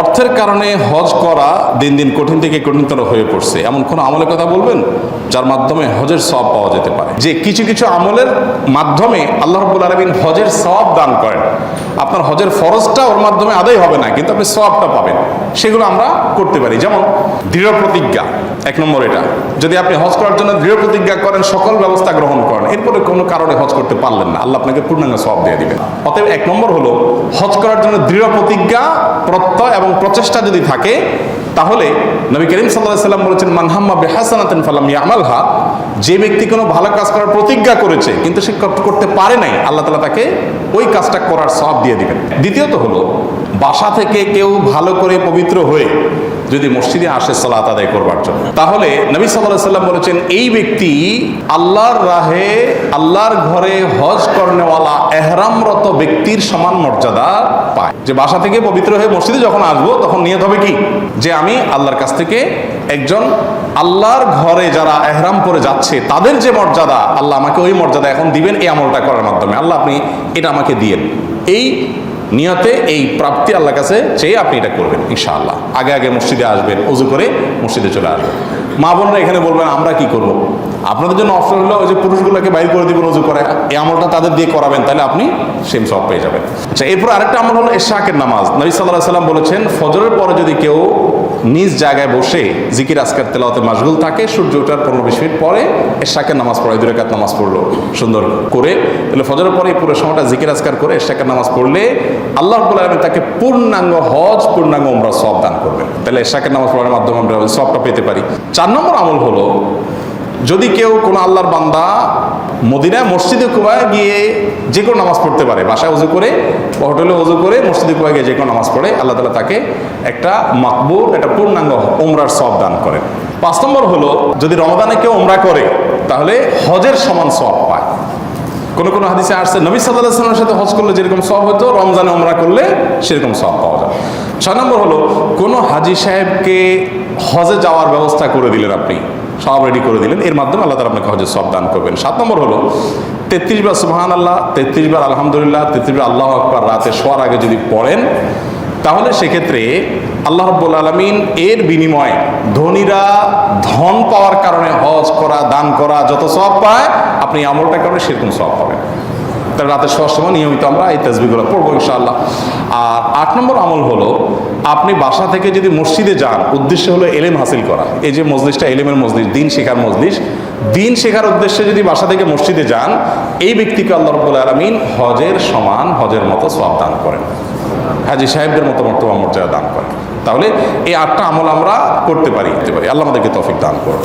অর্থের কারণে হজ করা দিন দিন কঠিন থেকে কঠিনতর হয়ে পড়ছে। এমন কোনো আমলের কথা বলবেন? যার মাধ্যমে হজের সব পাওয়া যেতে পারে। যে কিছু কিছু আমলের মাধ্যমে আল্লাহ রব্বুল আলমিন হজের সব দান করেন। আপনার হজের ফরজটা ওর মাধ্যমে আদায় হবে না, কিন্তু আপনি সবটা পাবেন। সেগুলো আমরা করতে পারি। যেমন দৃঢ় প্রতিজ্ঞা, এক নম্বর এটা। যদি আপনি হজ করার জন্য দৃঢ় প্রতিজ্ঞা করেন, সকল ব্যবস্থা গ্রহণ করেন, এরপরে কোনো কারণে হজ করতে পারলেন না। আল্লাহ আপনাকে পূর্ণাঙ্গ সব দিয়ে দিবেন। অতএব এক নম্বর হলো, হজ করার জন্য দৃঢ় প্রতিজ্ঞা প্রত্যয় এবং প্রচেষ্টা যদি থাকে, তাহলে নবী করিম সাল্লাহ সাল্লাম বলেছেন মানহাম্মা বেহাসানাতেন ফালাম ইয়ামালহা। যে ব্যক্তি কোনো ভালো কাজ করার প্রতিজ্ঞা করেছে, কিন্তু সে কর- করতে পারে নাই, আল্লাহ তালা তাকে ওই কাজটা করার সব দিয়ে দিবেন। দ্বিতীয়ত হলো, বাসা থেকে কেউ ভালো করে পবিত্র হয়ে যদি মসজিদে আসে সালাত আদায় করবার জন্য, তাহলে নবী সাল্লাহ সাল্লাম বলেছেন, এই ব্যক্তি আল্লাহর রাহে, আল্লাহর ঘরে হজ করনেওয়ালা এহরামরত ব্যক্তির সমান মর্যাদা পায়। যে বাসা থেকে পবিত্র হয়ে মসজিদে যখন আসব, তখন নিয়ত হবে কি? যে আমি আল্লাহর কাছ থেকে একজন আল্লাহর ঘরে যারা এহরাম করে যাচ্ছে, তাদের যে মর্যাদা, আল্লাহ আমাকে ওই মর্যাদা এখন দিবেন এই আমলটা করার মাধ্যমে। আল্লাহ আপনি এটা আমাকে দিয়েন। এই নিয়তে এই প্রাপ্তি আল্লাহর কাছে চেয়ে আপনি এটা করবেন, ইনশাআল্লাহ। আগে আগে মসজিদে আসবেন অজু করে মসজিদে চলে আসবেন। মা বোনরা এখানে বলবেন, আমরা কি করব। আপনাদের জন্য অপশন হলো, ওই যে পুরুষগুলোকে বাইর করে দিবেন অজু করে। এই আমলটা তাদের দিয়ে করাবেন, তাহলে আপনি সেম সব পেয়ে যাবেন। আচ্ছা এরপর আরেকটা আমল হলো এশাকের নামাজ। নবী সাল্লাহ সাল্লাম বলেছেন, ফজরের পরে যদি কেউ নিজ জায়গায় বসে জিকির, আজকার তেলাওতে মাসগুল থাকে, সূর্য ওঠার পনেরো বিশ মিনিট পরে এশাকের নামাজ পড়ে, দুই রেখাত নামাজ পড়ল। সুন্দর করে। তাহলে ফজরের পরে পুরো সময়টা জিকির, আজকার করে এশাকের নামাজ পড়লে আল্লাহ রব্বুল তাকে পূর্ণাঙ্গ হজ, পূর্ণাঙ্গ ওমরা সব দান করবেন। তাহলে এশাকের নামাজ পড়ার মাধ্যমে আমরা সবটা পেতে পারি। চার নম্বর আমল হলো যদি কেউ কোনো আল্লাহর বান্দা মদিনায় মসজিদে কুবায় গিয়ে যে কোনো নামাজ পড়তে পারে, বাসায় উজু করে, হোটেলে উজু করে মসজিদে কুবায় গিয়ে যে কোনো নামাজ পড়ে, আল্লাহ তালা তাকে একটা মাকবুল, একটা পূর্ণাঙ্গ ওমরার সব দান করেন। পাঁচ নম্বর হলো, যদি রমদানে কেউ ওমরা করে, তাহলে হজের সমান সব পায়। কোন কোন হাদিসে আসছে, নবী সাল্লামের সাথে হজ করলে যেরকম সব হতো, রমজানে ওমরা করলে সেরকম সব পাওয়া যায়। ছয় নম্বর হলো, কোনো হাজি সাহেবকে হজে যাওয়ার ব্যবস্থা করে দিলেন আপনি। সব রেডি করে দিলেন। এর মাধ্যমে আল্লাহ তালা আপনাকে হজের সব দান করবেন। সাত নম্বর হলো, তেত্রিশ বার সুহান আল্লাহ তেত্রিশ বার আলহামদুলিল্লাহ, তেত্রিশ বার আল্লাহ আকবর রাতে শোয়ার আগে যদি পড়েন, তাহলে সেক্ষেত্রে আল্লাহ রব্বুল আলমিন এর বিনিময়ে ধনীরা ধন পাওয়ার কারণে হজ করা, দান করা, যত সব পায়, আপনি আমলটা কারণে সেরকম সব পাবেন। তাহলে রাতে শোয়ার সময় নিয়মিত আমরা এই তসবিগুলো পড়ব ইনশাআল্লাহ। আর আট নম্বর আমল হলো, আপনি বাসা থেকে যদি মসজিদে যান, উদ্দেশ্য হলো এলেম হাসিল করা। এই যে মজলিসটা, এলেমের মজলিস, দিন শেখার মজলিস, দিন শেখার উদ্দেশ্যে যদি বাসা থেকে মসজিদে যান, এই ব্যক্তিকে আল্লাহ রব্বুল আলমিন হজের সমান হজের মতো সব দান করেন। হাজি সাহেবদের মতো বর্তমান মর্যাদা দান করেন। তাহলে এই আটটা আমল আমরা করতে পারি করতে পারি। আল্লাহ আমাদেরকে তফিক দান করুন।